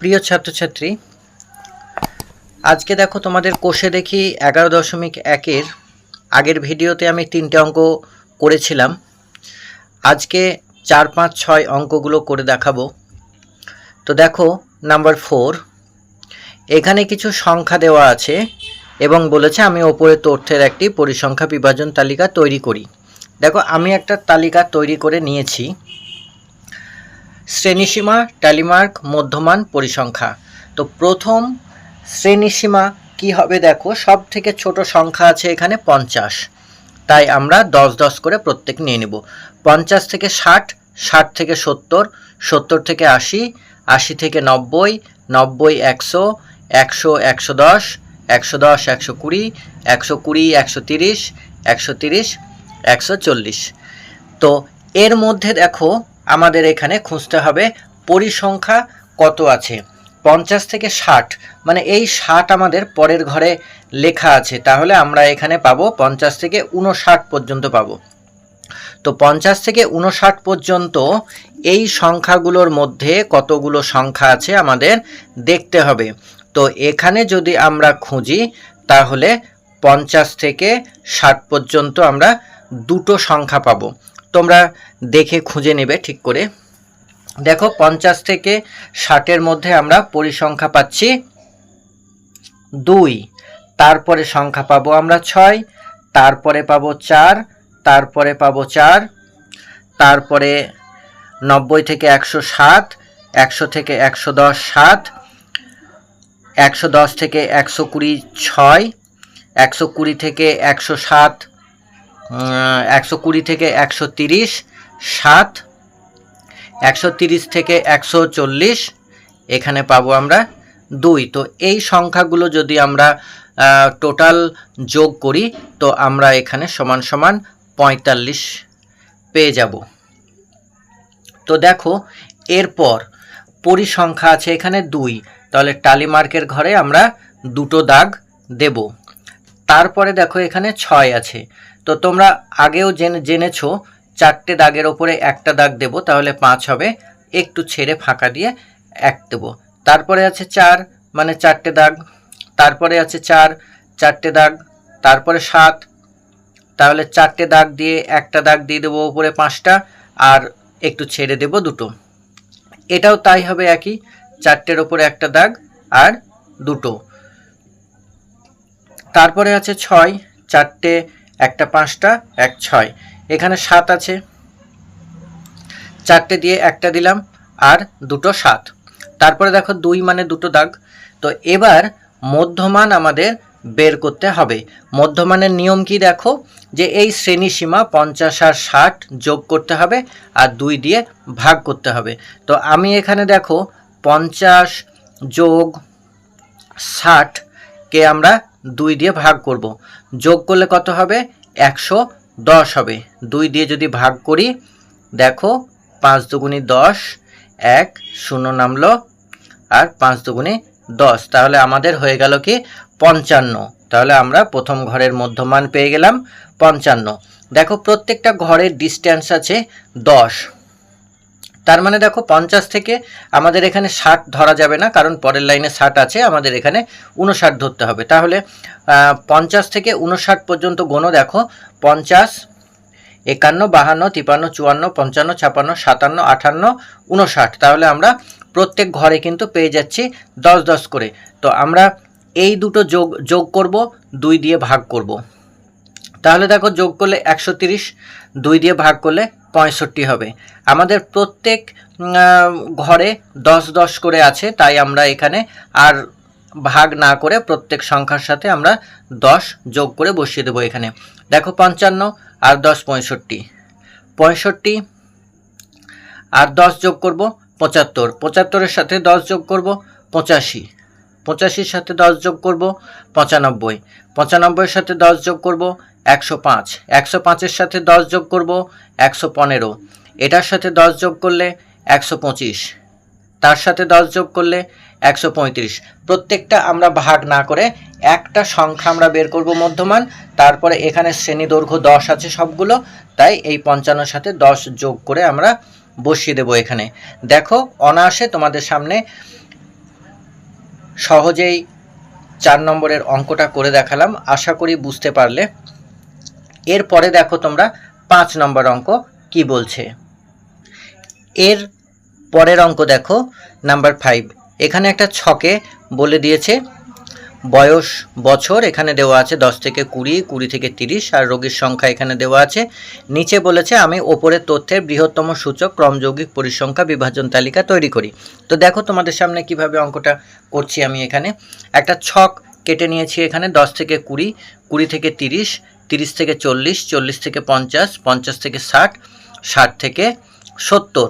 প্রিয় ছাত্রছাত্রী, আজকে দেখো তোমাদের কোষে দেখি এগারো দশমিক একের আগের ভিডিওতে আমি তিনটে অঙ্ক করেছিলাম। আজকে চার, পাঁচ, ছয় অঙ্কগুলো করে দেখাবো। তো দেখো, নাম্বার ফোর, এখানে কিছু সংখ্যা দেওয়া আছে এবং বলেছে আমি ওপরে তথ্যের একটি পরিসংখ্যা বিভাজন তালিকা তৈরি করি। দেখো, আমি একটা তালিকা তৈরি করে নিয়েছি। শ্রেণীসীমা, ট্যালিমার্ক, মধ্যমান পরিসংখ্যা। তো প্রথম শ্রেণীসীমা কি হবে দেখো সব থেকে ছোট সংখ্যা আছে এখানে পঞ্চাশ। তাই আমরা দশ দশ করে প্রত্যেক নিয়ে নেব। পঞ্চাশ থেকে ষাট ষাট থেকে সত্তর সত্তর থেকে আশি আশি থেকে নব্বই নব্বই একশো একশো একশো দশ একশো দশ একশো কুড়ি একশো কুড়ি একশো তিরিশ একশো তিরিশ, একশো চল্লিশ। তো এর মধ্যে দেখো আমাদের এখানে খুঁজতে হবে পরিসংখ্যা কত আছে? পঞ্চাশ থেকে ষাট। মানে এই ষাট আমাদের পরের ঘরে লেখা আছে। তাহলে আমরা এখানে পাবো পঞ্চাশ থেকে উনষাট পর্যন্ত পাবো। তো পঞ্চাশ থেকে উনষাট পর্যন্ত এই সংখ্যাগুলোর মধ্যে কতগুলো সংখ্যা আছে আমাদের দেখতে হবে। তো এখানে যদি আমরা খুঁজি, তাহলে পঞ্চাশ থেকে ষাট পর্যন্ত আমরা দুটো সংখ্যা পাবো। তোমরা দেখে খুঁজে নেবে ঠিক করে। দেখো, পঞ্চাশ থেকে ষাটের মধ্যে আমরা পরিসংখ্যা পাচ্ছি। দুই, তারপরে সংখ্যা পাবো আমরা ছয়, তারপরে পাবো চার, তারপরে পাবো চার, তারপরে নব্বই থেকে একশো সাত, একশো থেকে একশো দশ সাত, একশো দশ থেকে একশো কুড়ি ছয়, একশো কুড়ি থেকে একশো সাত একশো কুড়ি থেকে একশো তিরিশ, সাত, একশো তিরিশ থেকে একশো চল্লিশ, এখানে পাবো আমরা দুই। তো এই সংখ্যাগুলো যদি আমরা টোটাল যোগ করি, তো আমরা এখানে সমান সমান পঁয়তাল্লিশ পেয়ে যাব। তো দেখো, এরপর পরিসংখ্যা আছে এখানে দুই। তাহলে টালিমার্কের ঘরে আমরা দুটো দাগ দেব। তারপরে দেখো এখানে ছয় আছে। তো তোমরা আগেও জেনে, জেনেছো, চারটে দাগের ওপরে একটা দাগ দেব, তাহলে পাঁচ হবে। একটু ছেড়ে ফাঁকা দিয়ে এক দেব। তারপরে আছে চার মানে চারটে দাগ। তারপরে আছে চার, চারটে দাগ। তারপরে সাত। তাহলে চারটে দাগ দিয়ে একটা দাগ দিয়ে দেবো ওপরে পাঁচটা, আর একটু ছেড়ে দেব দুটো। এটাও তাই হবে একই, চারটের ওপরে একটা দাগ আর দুটো। তারপরে আছে ছয়, চারটে একটা পাঁচটা, এক ছয়। এখানে সাত আছে। চারটে দিয়ে একটা দিলাম, আর দুটো সাত। তারপরে দেখো দুই মানে দুটো দাগ। তো এবার মধ্যমান আমাদের বের করতে হবে। মধ্যমানের নিয়ম কি দেখো? যে এই শ্রেণি সীমা পঞ্চাশ আর ষাট যোগ করতে হবে, আর দুই দিয়ে ভাগ করতে হবে। তো আমি এখানে দেখো পঞ্চাশ যোগ ষাটকে আমরা দুই দিয়ে ভাগ করব। যোগ করলে কত হবে? একশো দশ হবে। দুই দিয়ে যদি ভাগ করি, দেখো, পাঁচ দুগুণি দশ, এক শূন্য নামলো, আর পাঁচ দুগুণে দশ। তাহলে আমাদের হয়ে গেল কি? পঞ্চান্ন। তাহলে আমরা প্রথম ঘরের মধ্যমান পেয়ে গেলাম পঞ্চান্ন। দেখো, প্রত্যেকটা ঘরের ডিস্ট্যান্স আছে দশ। তার মানে দেখো পঞ্চাশ থেকে আমাদের এখানে ষাট ধরা যাবে না, কারণ পরের লাইনে ষাট আছে, আমাদের এখানে উনষাট ধরতে হবে। তাহলে পঞ্চাশ থেকে উনষাট পর্যন্ত গণো দেখো, পঞ্চাশ, একান্ন, বাহান্ন তিপান্ন চুয়ান্ন, পঞ্চান্ন ছাপান্ন সাতান্ন আটান্ন উনষাট তাহলে আমরা প্রত্যেক ঘরে কিন্তু পেয়ে যাচ্ছি দশ দশ করে। তো আমরা এই দুটো যোগ যোগ করব, দুই দিয়ে ভাগ করব। তাহলে দেখো যোগ করলে একশো তিরিশ, দুই দিয়ে ভাগ করলে পঁয়ষট্টি হবে। আমাদের প্রত্যেক ঘরে দশ দশ করে আছে, তাই আমরা এখানে আর ভাগ না করে প্রত্যেক সংখ্যার সাথে আমরা দশ যোগ করে বসিয়ে দেবো এখানে। দেখো পঞ্চান্ন আর দশ পঁয়ষট্টি। পঁয়ষট্টি আর দশ যোগ করব পঁচাত্তর। পঁচাত্তরের সাথে দশ যোগ করব পঁচাশি। পঁচাশির সাথে দশ যোগ করব পঁচানব্বই। পঁচানব্বইয়ের সাথে দশ যোগ করব একশো পাঁচ। একশো পাঁচের সাথে দশ যোগ করব একশো পনেরো। এটার সাথে দশ যোগ করলে একশো পঁচিশ। তার সাথে দশ যোগ করলে একশো পঁয়ত্রিশ। প্রত্যেকটা আমরা ভাগ না করে একটা সংখ্যা আমরা বের করব মধ্যমান। তারপরে এখানে শ্রেণি দৈর্ঘ্য দশ আছে সবগুলো। তাই এই পঞ্চান্নর সাথে দশ যোগ করে আমরা বসিয়ে দেবো এখানে। দেখো, অনায়াসে তোমাদের সামনে সহজেই চার নম্বরের অঙ্কটা করে দেখালাম। আশা করি বুঝতে পারলে। এরপরে দেখো তোমরা পাঁচ নম্বর অঙ্ক কি বলছে। এর পরের অঙ্ক দেখো, নাম্বার ফাইভ এখানে একটা ছকে বলে দিয়েছে বয়স বছর এখানে দেওয়া আছে দশ থেকে কুড়ি কুড়ি থেকে তিরিশ, আর রোগীর সংখ্যা এখানে দেওয়া আছে। নিচে বলেছে, আমি ওপরের তথ্যের বৃহত্তম সূচক ক্রমযৌগিক পরিসংখ্যা বিভাজন তালিকা তৈরি করি। তো দেখো তোমাদের সামনে কীভাবে অঙ্কটা করছি আমি এখানে। একটা ছক কেটে নিয়েছি এখানে, দশ থেকে কুড়ি কুড়ি থেকে তিরিশ তিরিশ থেকে চল্লিশ চল্লিশ থেকে পঞ্চাশ পঞ্চাশ থেকে ষাট ষাট থেকে সত্তর।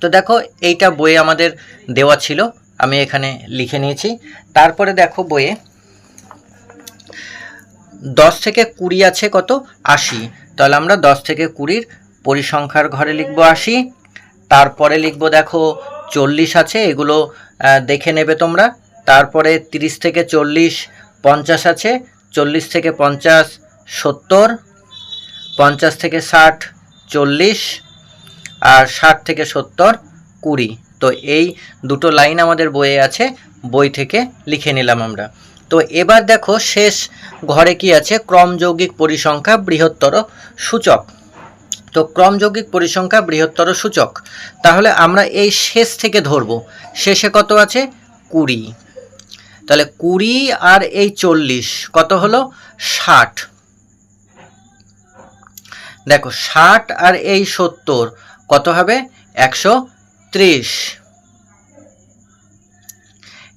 তো দেখো, এইটা বইয়ে আমাদের দেওয়া ছিল। আমি এখানে লিখে নিয়েছি। তারপরে দেখো বইয়ে দশ থেকে কুড়ি আছে কত? আশি। তাহলে আমরা দশ থেকে কুড়ির পরিসংখ্যার ঘরে লিখব আশি। তারপরে লিখব দেখো চল্লিশ আছে, এগুলো দেখে নেবে তোমরা। তারপরে তিরিশ থেকে চল্লিশ, পঞ্চাশ আছে, চল্লিশ থেকে পঞ্চাশ, সত্তর, পঞ্চাশ থেকে ষাট, চল্লিশ, আর ষাট থেকে সত্তর, কুড়ি। তো এই দুটো লাইন আমাদের বইয়ে আছে, বই থেকে লিখে নিলাম আমরা। তো এবার দেখো শেষ ঘরে কি আছে? ক্রমযৌগিক পরিসংখ্যা বৃহত্তর সূচক। তো ক্রমযৌগিক পরিসংখ্যা বৃহত্তর সূচক। তাহলে আমরা এই শেষ থেকে ধরব। শেষে কত আছে? কুড়ি। তাহলে কুড়ি আর এই চল্লিশ কত হলো? ষাট। দেখো ষাট আর এই সত্তর কত হবে? একশো ত্রিশ।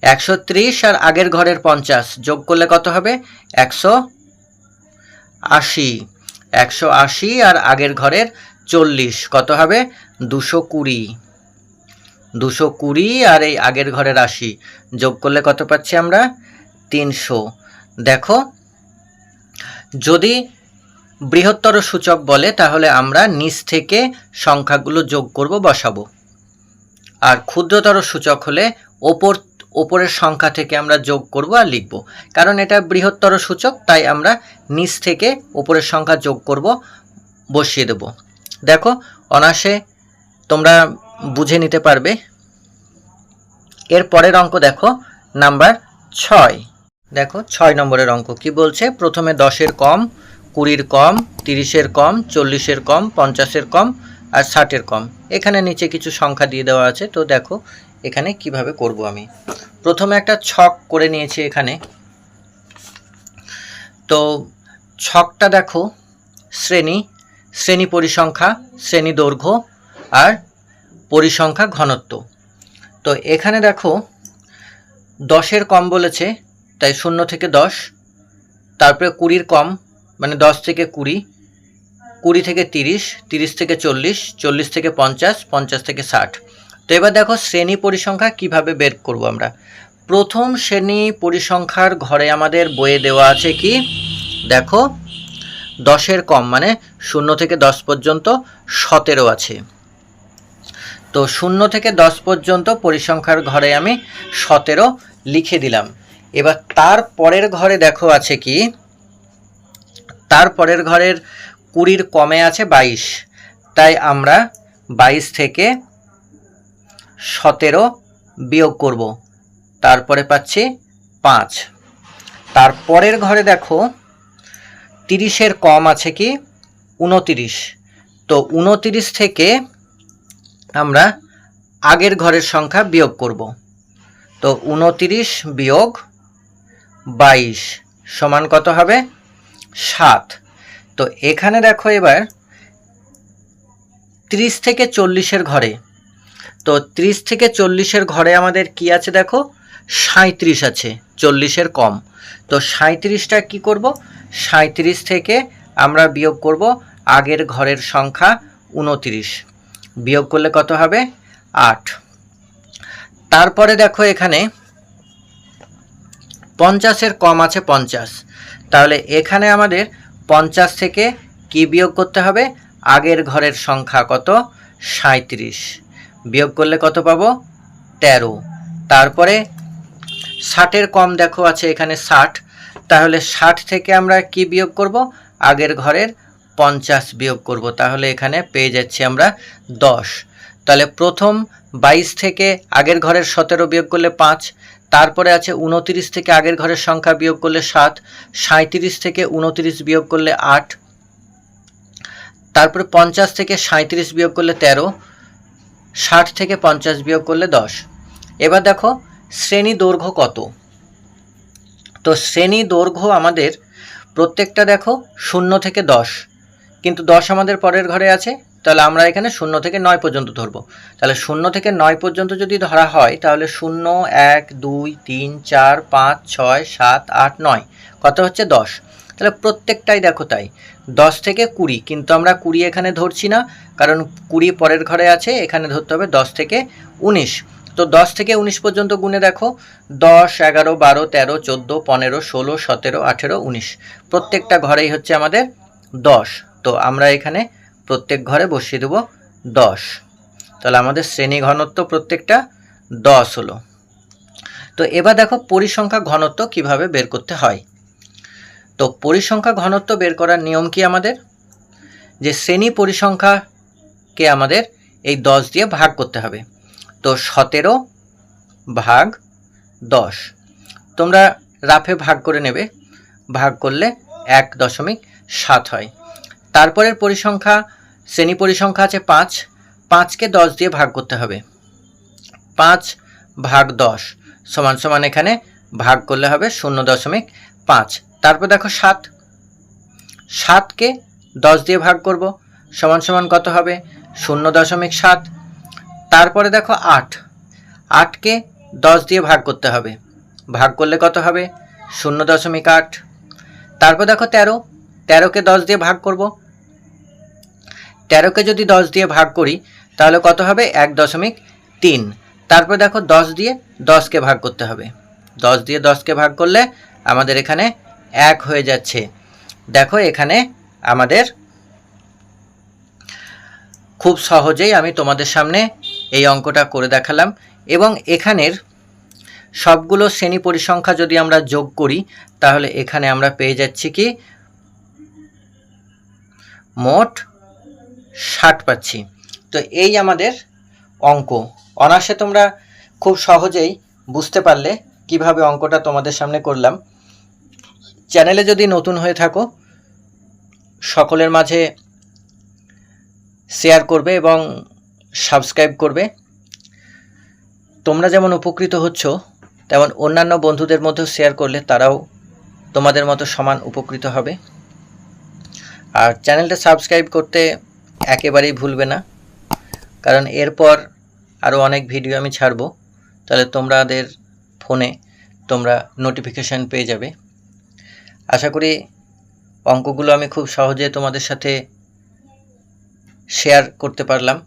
একশো ত্রিশ আর আগের ঘরের পঞ্চাশ। যোগ করলে কত হবে? একশো আশি। একশো আশি আর আগের ঘরের চল্লিশ। কত হবে? দুশো কুড়ি। দুশো কুড়ি আর এই আগের ঘরের আশি। যোগ করলে কত পাচ্ছি আমরা? তিনশো। দেখো, যদি বৃহত্তর সূচক বলে, তাহলে আমরা নিচ থেকে সংখ্যাগুলো যোগ করব, বসাবো। আর ক্ষুদ্রতর সূচক হলে ওপর, ওপরের সংখ্যা থেকে আমরা যোগ করব আর লিখব। কারণ এটা বৃহত্তর সূচক, তাই আমরা নিচ থেকে ওপরের সংখ্যা যোগ করব, বসিয়ে দেব। দেখো অনাসে তোমরা বুঝে নিতে পারবে। এর পরের অঙ্ক দেখো, নাম্বার ছয়। দেখো, ছয় নম্বরের অঙ্ক কি বলছে? প্রথমে দশের কম, কুড়ির কম, তিরিশের কম, চল্লিশের কম, পঞ্চাশের কম আর ষাটের কম। এখানে নিচে কিছু সংখ্যা দিয়ে দেওয়া আছে, তো দেখো এখানে কীভাবে করব আমি। প্রথমে একটা ছক করে নিয়েছি এখানে। তো ছকটা দেখো, শ্রেণি শ্রেণি পরিসংখ্যা, শ্রেণি দৈর্ঘ্য আর পরিসংখ্যা ঘনত্ব। তো এখানে দেখো, দশের কম বলেছে, তাই শূন্য থেকে দশ, তারপরে কুড়ির কম মানে দশ থেকে কুড়ি কুড়ি থেকে তিরিশ তিরিশ থেকে চল্লিশ চল্লিশ থেকে পঞ্চাশ পঞ্চাশ থেকে ষাট। তো এবার দেখো শ্রেণি পরিসংখ্যা কীভাবে বের করব আমরা। প্রথম শ্রেণি পরিসংখ্যার ঘরে আমাদের বইয়ে দেওয়া আছে কি? দেখো, দশের কম মানে শূন্য থেকে দশ পর্যন্ত সতেরো আছে। তো শূন্য থেকে দশ পর্যন্ত পরিসংখ্যার ঘরে আমি সতেরো লিখে দিলাম। এবার তার পরের ঘরে দেখো আছে কি? তার পরের ঘরের কুড়ির কমে আছে বাইশ। তাই আমরা বাইশ থেকে সতেরো বিয়োগ করব। তারপরে পাচ্ছি পাঁচ। তারপরের ঘরে দেখো, তিরিশের কম আছে কি? উনতিরিশ। তো উনতিরিশ থেকে আমরা আগের ঘরের সংখ্যা বিয়োগ করব। তো উনতিরিশ বিয়োগ বাইশ সমান কত হবে? সাত। তো এখানে দেখো এবার ত্রিশ থেকে চল্লিশের ঘরে। তো ত্রিশ থেকে চল্লিশের ঘরে আমাদের কি আছে দেখো? সাঁত্রিশ আছে, চল্লিশের কম। তো সাঁত্রিশটা কি করব? সাঁত্রিশ থেকে আমরা বিয়োগ করব আগের ঘরের সংখ্যা উনতিরিশ। বিয়োগ করলে কত হবে? আট। তারপরে দেখো এখানে পঞ্চাশের কম আছে পঞ্চাশ। তাহলে এখানে আমাদের পঞ্চাশ থেকে কি বিয়োগ করতে হবে? আগের ঘরের সংখ্যা কত? সাঁত্রিশ বিয়োগ করলে কত পাবো? তেরো। তারপরে ষাটের কম দেখো আছে এখানে ষাট। তাহলে ষাট থেকে আমরা কি বিয়োগ করব? আগের ঘরের পঞ্চাশ বিয়োগ করব। তাহলে এখানে পেয়ে যাচ্ছি আমরা দশ। তাহলে প্রথম বাইশ থেকে আগের ঘরের সতেরো বিয়োগ করলে পাঁচ। তারপরে আছে উনতিরিশ থেকে আগের ঘরের সংখ্যা বিয়োগ করলে সাত সাঁত্রিশ থেকে উনতিরিশ বিয়োগ করলে আট, তারপরে পঞ্চাশ থেকে সাঁত্রিশ বিয়োগ করলে তেরো, ষাট থেকে পঞ্চাশ বিয়োগ করলে দশ। এবার দেখো, শ্রেণি দৈর্ঘ্য কত? তো শ্রেণি দৈর্ঘ্য আমাদের প্রত্যেকটা দেখো শূন্য থেকে দশ, কিন্তু দশ আমাদের পরের ঘরে আছে তাহলে আমরা এখানে শূন্য থেকে নয় পর্যন্ত ধরব। তাহলে শূন্য থেকে নয় পর্যন্ত যদি ধরা হয়, তাহলে শূন্য, এক, দুই, তিন, চার, পাঁচ, ছয়, সাত, আট, নয়। কত হচ্ছে? দশ। তাহলে প্রত্যেকটাই দেখো তাই। দশ থেকে কুড়ি, কিন্তু আমরা কুড়ি এখানে ধরছি না, কারণ কুড়ি পরের ঘরে আছে, এখানে ধরতে হবে দশ থেকে উনিশ। তো দশ থেকে উনিশ পর্যন্ত গুণে দেখো, দশ, এগারো, বারো, তেরো, চোদ্দ, পনেরো, ষোলো, সতেরো, আঠেরো, উনিশ। প্রত্যেকটা ঘরেই হচ্ছে আমাদের দশ। তো আমরা এখানে প্রত্যেক ঘরে বসিয়ে দেবো দশ। তাহলে আমাদের শ্রেণি ঘনত্ব প্রত্যেকটা দশ হলো। তো এবার দেখো পরিসংখ্যা ঘনত্ব কীভাবে বের করতে হয়। তো পরিসংখ্যা ঘনত্ব বের করার নিয়ম কি আমাদের? যে শ্রেণি পরিসংখ্যাকে আমাদের এই দশ দিয়ে ভাগ করতে হবে। তো সতেরো ভাগ দশ। তোমরা রাফে ভাগ করে নেবে। ভাগ করলে এক দশমিক সাত হয়। তারপরের পরিসংখ্যা শ্রেণি পরিসংখ্যা আছে পাঁচ। পাঁচকে দশ দিয়ে ভাগ করতে হবে। পাঁচ ভাগ দশ সমান সমান এখানে ভাগ করলে হবে শূন্য দশমিক পাঁচ। তারপর দেখো সাত। সাতকে দশ দিয়ে ভাগ করব। সমান সমান কত হবে? শূন্য দশমিক সাত। তারপরে দেখো আট। আটকে দশ দিয়ে ভাগ করতে হবে। ভাগ করলে কত হবে? শূন্য দশমিক আট। তারপর দেখো তেরো। তেরোকে দশ দিয়ে ভাগ করব। তেরোকে যদি দশ দিয়ে ভাগ করি, তাহলে কত হবে? এক দশমিক তিন। তারপর দেখো দশ দিয়ে দশকে ভাগ করতে হবে। দশ দিয়ে দশকে ভাগ করলে আমাদের এখানে এক হয়ে যাচ্ছে। দেখো এখানে আমাদের খুব সহজেই আমি তোমাদের সামনে এই অঙ্কটা করে দেখালাম এবং এখানের সবগুলো শ্রেণি পরিসংখ্যা যদি আমরা যোগ করি, তাহলে এখানে আমরা পেয়ে যাচ্ছি কি? মোট ষাট পাচ্ছি। তো এই আমাদের অঙ্ক। অনার্সে তোমরা খুব সহজেই বুঝতে পারলে কীভাবে অঙ্কটা তোমাদের সামনে করলাম। চ্যানেলে যদি নতুন হয়ে থাকো, সকলের মাঝে শেয়ার করবে এবং সাবস্ক্রাইব করবে। তোমরা যেমন উপকৃত হচ্ছ, তেমন অন্যান্য বন্ধুদের মধ্যেও শেয়ার করলে তারাও তোমাদের মতো সমান উপকৃত হবে। আর চ্যানেলটা সাবস্ক্রাইব করতে একেবারেই ভুলবে না। কারণ এরপর আরও অনেক ভিডিও আমি ছাড়বো। তাহলে তোমাদের ফোনে তোমরা নোটিফিকেশান পেয়ে যাবে। আশা করি অঙ্কগুলো আমি খুব সহজে তোমাদের সাথে শেয়ার করতে পারলাম।